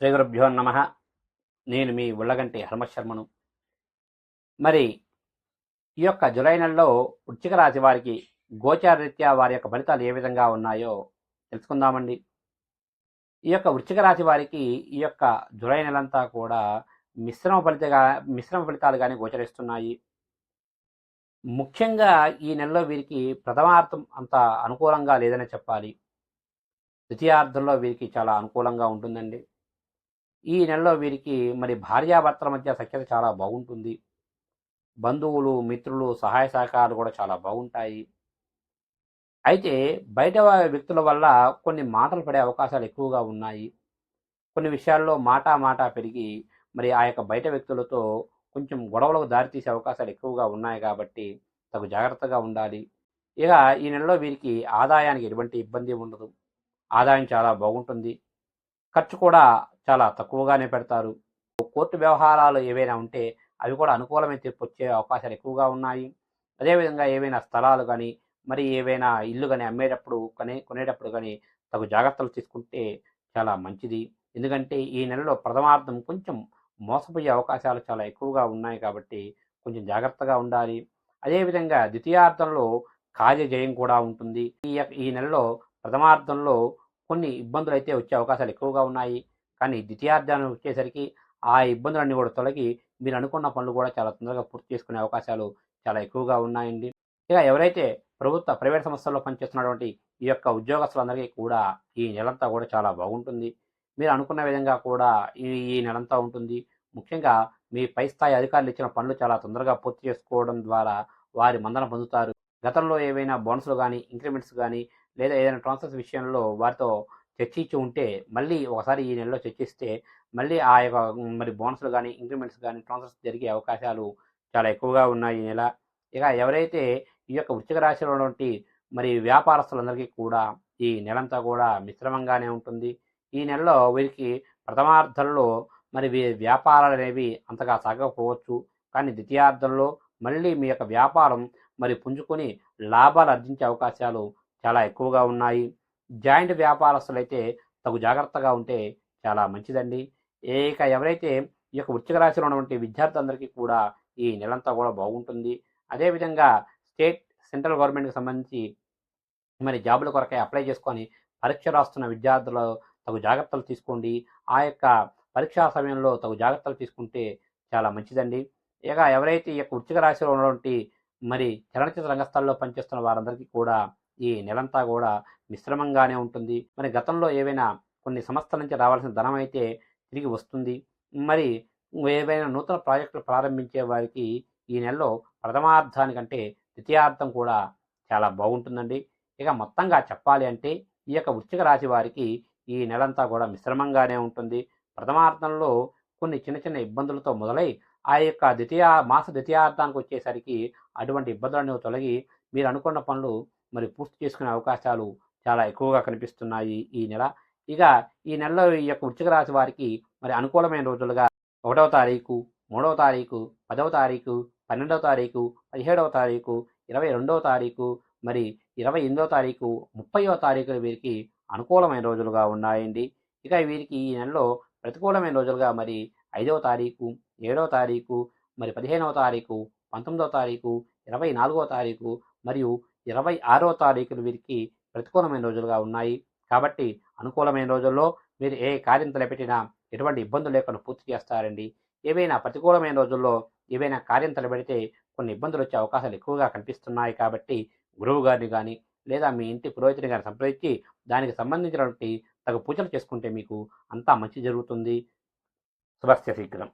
శ్రీ గురుభ్యో నమ. నేను మీ ఉళ్ళగంటి హర్మశర్మను. మరి ఈ యొక్క జులై నెలలో వృచ్చిక రాశి వారికి గోచారరీత్యా వారి యొక్క ఫలితాలు ఏ విధంగా ఉన్నాయో తెలుసుకుందామండి. ఈ యొక్క వృచ్చిక రాశి వారికి ఈ యొక్క జులై నెలంతా కూడా మిశ్రమ ఫలితగా మిశ్రమ ఫలితాలు కానీ గోచరిస్తున్నాయి. ముఖ్యంగా ఈ నెలలో వీరికి ప్రథమార్థం అంత అనుకూలంగా లేదని చెప్పాలి. ద్వితీయార్థంలో వీరికి చాలా అనుకూలంగా ఉంటుందండి. ఈ నెలలో వీరికి మరి భార్యాభర్తల మధ్య సఖ్యత చాలా బాగుంటుంది. బంధువులు మిత్రులు సహాయ సహకారాలు కూడా చాలా బాగుంటాయి. అయితే బయట వ్యక్తుల వల్ల కొన్ని మాటలు పడే అవకాశాలు ఎక్కువగా ఉన్నాయి. కొన్ని విషయాల్లో మాటా మాట పెరిగి మరి ఆ యొక్క బయట వ్యక్తులతో కొంచెం గొడవలకు దారితీసే అవకాశాలు ఎక్కువగా ఉన్నాయి కాబట్టి తగు జాగ్రత్తగా ఉండాలి. ఇక ఈ నెలలో వీరికి ఆదాయానికి ఎటువంటి ఇబ్బంది ఉండదు. ఆదాయం చాలా బాగుంటుంది. ఖర్చు కూడా చాలా తక్కువగానే పెడతారు. కోర్టు వ్యవహారాలు ఏవైనా ఉంటే అవి కూడా అనుకూలమైన తీర్పు వచ్చే అవకాశాలు ఎక్కువగా ఉన్నాయి. అదేవిధంగా ఏవైనా స్థలాలు కానీ మరి ఏవైనా ఇల్లు కానీ అమ్మేటప్పుడు కానీ కొనేటప్పుడు కానీ తగు జాగ్రత్తలు తీసుకుంటే చాలా మంచిది. ఎందుకంటే ఈ నెలలో ప్రథమార్థం కొంచెం మోసపోయే అవకాశాలు చాలా ఎక్కువగా ఉన్నాయి కాబట్టి కొంచెం జాగ్రత్తగా ఉండాలి. అదేవిధంగా ద్వితీయార్థంలో కార్యజయం కూడా ఉంటుంది. ఈ ఈ నెలలో ప్రథమార్థంలో కొన్ని ఇబ్బందులు అయితే వచ్చే అవకాశాలు ఎక్కువగా ఉన్నాయి. కానీ ద్వితీయార్థాన్ని వచ్చేసరికి ఆ ఇబ్బందులన్నీ కూడా తొలగి మీరు అనుకున్న పనులు కూడా చాలా తొందరగా పూర్తి చేసుకునే అవకాశాలు చాలా ఎక్కువగా ఉన్నాయండి. ఇక ఎవరైతే ప్రభుత్వ ప్రైవేట్ సంస్థల్లో పనిచేస్తున్నటువంటి ఈ యొక్క ఉద్యోగస్తులందరికీ కూడా ఈ నెలంతా కూడా చాలా బాగుంటుంది. మీరు అనుకున్న విధంగా కూడా ఈ ఈ నెలంతా ఉంటుంది. ముఖ్యంగా మీ పై స్థాయి అధికారులు ఇచ్చిన పనులు చాలా తొందరగా పూర్తి చేసుకోవడం ద్వారా వారి మందన పొందుతారు. గతంలో ఏవైనా బోనస్లు కానీ ఇంక్రిమెంట్స్ కానీ లేదా ఏదైనా ట్రాన్స్ఫర్స్ విషయంలో వారితో చర్చించి ఉంటే మళ్ళీ ఒకసారి ఈ నెలలో చర్చిస్తే మళ్ళీ ఆ యొక్క మరి బోనస్లు కానీ ఇంక్రిమెంట్స్ కానీ ట్రాన్స్ఫర్స్ జరిగే అవకాశాలు చాలా ఎక్కువగా ఉన్నాయి ఈ నెల. ఇక ఎవరైతే ఈ యొక్క వృశ్చిక రాశిలో ఉన్నటువంటి మరి వ్యాపారస్తులందరికీ కూడా ఈ నెలంతా కూడా మిశ్రమంగానే ఉంటుంది. ఈ నెలలో వీరికి ప్రథమార్థంలో మరి వ్యాపారాలు అనేవి అంతగా సాగకపోవచ్చు. కానీ ద్వితీయార్థంలో మళ్ళీ మీ యొక్క వ్యాపారం మరి పుంజుకొని లాభాలు ఆర్జించే అవకాశాలు చాలా ఎక్కువగా ఉన్నాయి. జాయింట్ వ్యాపారస్తులైతే తగు జాగ్రత్తగా ఉంటే చాలా మంచిదండి. ఇక ఎవరైతే ఈ యొక్క వృశ్చిక రాశిలో ఉన్నటువంటి విద్యార్థులందరికీ కూడా ఈ నెలంతా కూడా బాగుంటుంది. అదేవిధంగా స్టేట్ సెంట్రల్ గవర్నమెంట్కి సంబంధించి మరి జాబుల కొరకై అప్లై చేసుకొని పరీక్ష రాస్తున్న విద్యార్థులు తగు జాగ్రత్తలు తీసుకోండి. ఆ యొక్క పరీక్షా సమయంలో తగు జాగ్రత్తలు తీసుకుంటే చాలా మంచిదండి. ఇక ఎవరైతే ఈ యొక్క వృశ్చిక రాశిలో ఉన్నటువంటి మరి చలనచిత్ర రంగస్థాల్లో పనిచేస్తున్న వారందరికీ కూడా ఈ నెలంతా కూడా మిశ్రమంగానే ఉంటుంది. మరి గతంలో ఏవైనా కొన్ని సంస్థల నుంచి రావాల్సిన ధనం అయితే తిరిగి వస్తుంది. మరి ఏవైనా నూతన ప్రాజెక్టులు ప్రారంభించే వారికి ఈ నెలలో ప్రథమార్థానికంటే ద్వితీయార్థం కూడా చాలా బాగుంటుందండి. ఇక మొత్తంగా చెప్పాలి అంటే ఈ యొక్క వృశ్చిక రాశి వారికి ఈ నెలంతా కూడా మిశ్రమంగానే ఉంటుంది. ప్రథమార్థంలో కొన్ని చిన్న చిన్న ఇబ్బందులతో మొదలై ఆ యొక్క ద్వితీయ మాస ద్వితీయార్థానికి వచ్చేసరికి అటువంటి ఇబ్బందులను తొలగి మీరు అనుకున్న పనులు మరి పూర్తి చేసుకునే అవకాశాలు చాలా ఎక్కువగా కనిపిస్తున్నాయి ఈ నెల. ఇక ఈ నెలలో ఈ యొక్క వృచ్చిక రాశి వారికి మరి అనుకూలమైన రోజులుగా ఒకటవ తారీఖు మూడవ తారీఖు పదవ తారీఖు పన్నెండవ తారీఖు పదిహేడవ తారీఖు ఇరవై రెండవ తారీఖు మరి ఇరవై ఎనిమిదవ తారీఖు ముప్పైవ తారీఖు వీరికి అనుకూలమైన రోజులుగా ఉన్నాయండి. ఇక వీరికి ఈ నెలలో ప్రతికూలమైన రోజులుగా మరి ఐదవ తారీఖు ఏడవ తారీఖు మరి పదిహేనవ తారీఖు పంతొమ్మిదవ తారీఖు ఇరవై నాలుగవ తారీఖు మరియు ఇరవై ఆరవ తారీఖులు వీరికి ప్రతికూలమైన రోజులుగా ఉన్నాయి. కాబట్టి అనుకూలమైన రోజుల్లో మీరు ఏ కార్యం తలపెట్టినా ఎటువంటి ఇబ్బందులు లేకుండా పూర్తి చేస్తారండి. ఏవైనా ప్రతికూలమైన రోజుల్లో ఏవైనా కార్యం తలపెడితే కొన్ని ఇబ్బందులు వచ్చే అవకాశాలు ఎక్కువగా కనిపిస్తున్నాయి. కాబట్టి గురువు గారిని కానీ లేదా మీ ఇంటి పురోహితుని గారిని సంప్రదించి దానికి సంబంధించినటువంటి తగు పూజలు చేసుకుంటే మీకు అంతా మంచి జరుగుతుంది. శుభస్య శీఘ్రం.